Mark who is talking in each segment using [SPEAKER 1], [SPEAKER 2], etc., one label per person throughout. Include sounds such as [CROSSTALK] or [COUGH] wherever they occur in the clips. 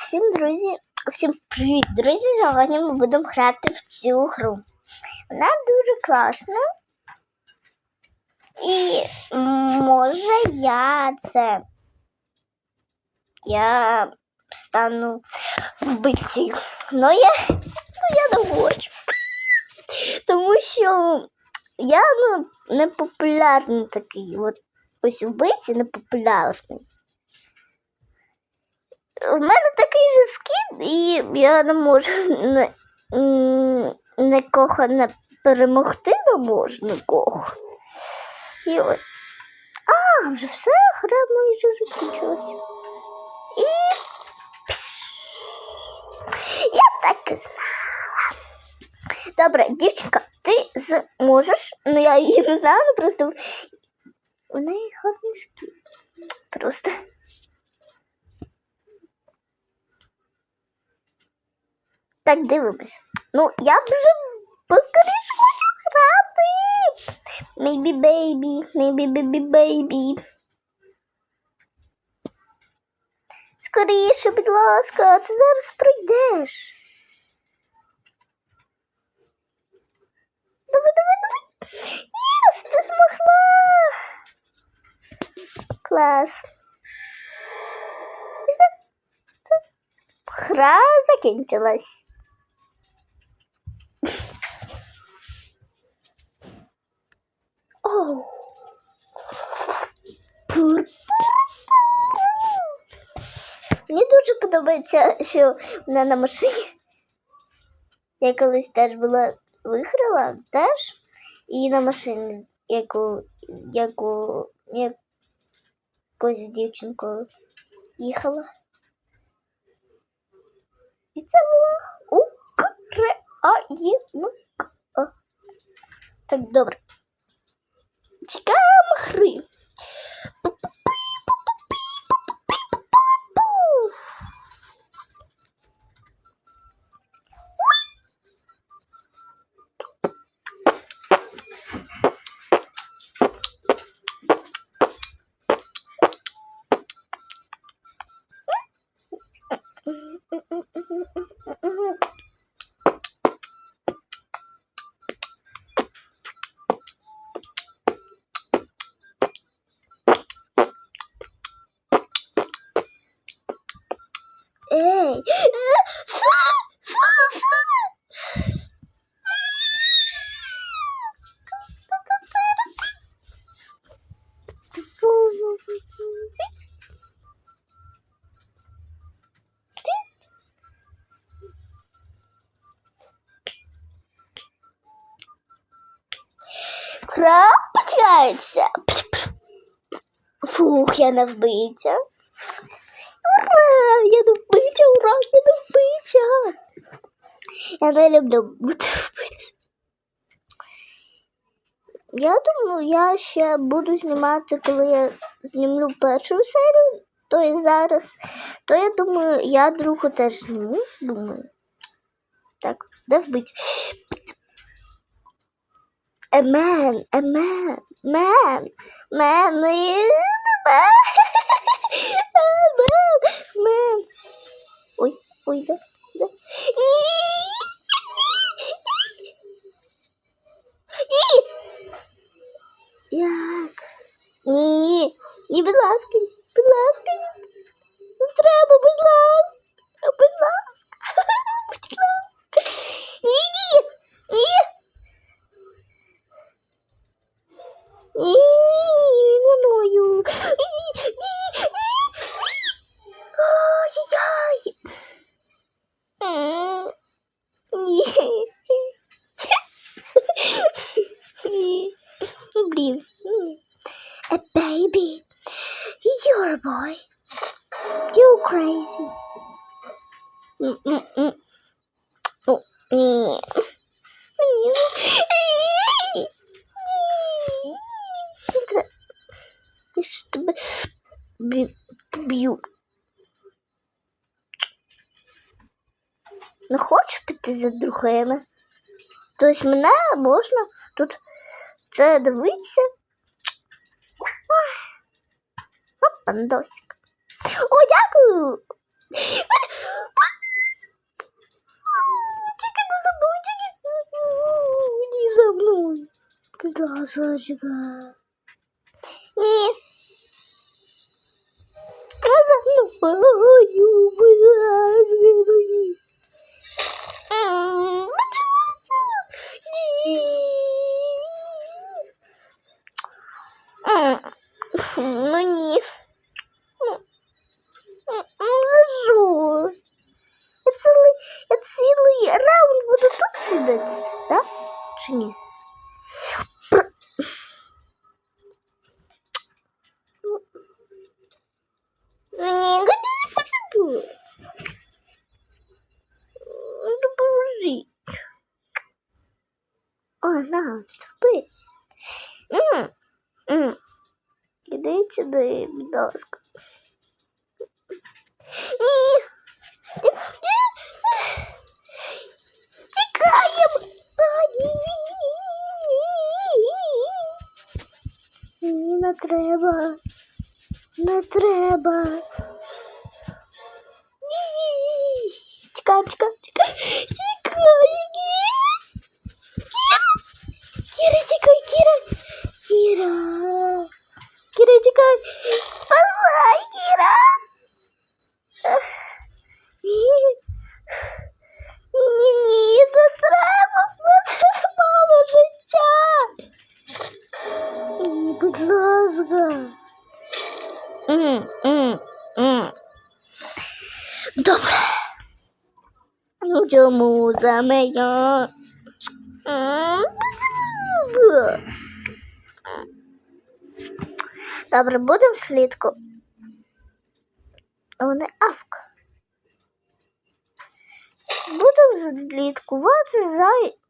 [SPEAKER 1] Всім друзі, всім привіт, друзі! Сьогодні ми будемо грати в цю гру. Вона дуже класна. І може я це. Я стану вбивцею. Ну я, ну, я не хочу. Тому що я ну, не популярний такий. От ось вбивці не популярний. У мене такий же скін, і я не можу нікого не перемогти не можу нікого. І от. А, вже все, гра майже закінчилась. І. Я так і знала. Добре, дівчинка, ти зможеш. Ну я її не знаю, просто у неї гарний скін. Просто. Так, дивимось. Ну, я б вже поскоріше хочу грати. Maybe baby, maybe baby baby. Скоріше, будь ласка, ти зараз пройдеш. Давай, давай, давай. Єс, ти змогла. Клас. Гра закінчилась. Подобається, що вона на машині. Я колись теж була виграла теж. І на машині, яку, яку якось дівчинкою їхала. І це була Україна. Так, добре. Чекаємо гри. Починається. Фух, я не вбивця. Ура! Я не вбивця, ура! Я не вбивця! Я не люблю бути вбивцем. Я думаю, я ще буду знімати, коли я знімлю першу серію, то і зараз. То я думаю, я другу теж зніму, думаю. Так, де вбить? A man, a man, man, man, [LAUGHS] man, man, man. Ой, ой, да, да. Ні! Ні! Як? Ні, ні, будь ласка, будь ласка, ні. не треба, будь ласка, будь ласка, будь ласка. Ні, ні, ні. Ні, не мною. Ні, ні, ні. Ай-яй. М, Ні. Ні. Блін. М. A baby. You're a boy. You crazy. М, м, м. О, Ні. Ні. Ні. Ні. Не треба. Ж тебе, блін, поб'ю. Не хочеш піти за другими? Тобто мене можна тут це дивитися. Оп, пандосик. О, дякую. Тільки не за мною, тільки не за мною. Будь за мною, будь ласка, ні. М, Ні. М, Ну ні. Ну, м, Ну за що? Я цілий, я цілий раунд буду тут сидіти, так? Чи ні? Ні, О, на, вступись. М, м. Іди сюди, будь ласка. Ні. Ті- ті- Тікаємо. Ні, не треба. Не треба. Ні. Тікаємо, тікаємо, тікаємо. Чому? Добре, будемо слідку. Вони авка. Будемо слідкувати за.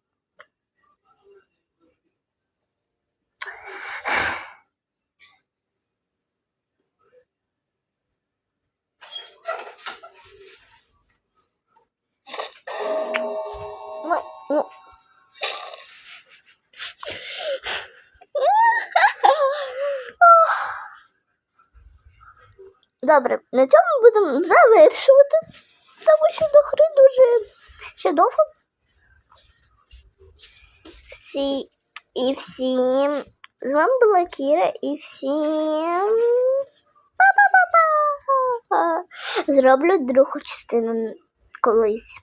[SPEAKER 1] Добре, на цьому будемо завершувати, тому що до гри дуже ще довго. Всі і всім. З вами була Кіра і всім. Па-па-па-па. Зроблю другу частину колись.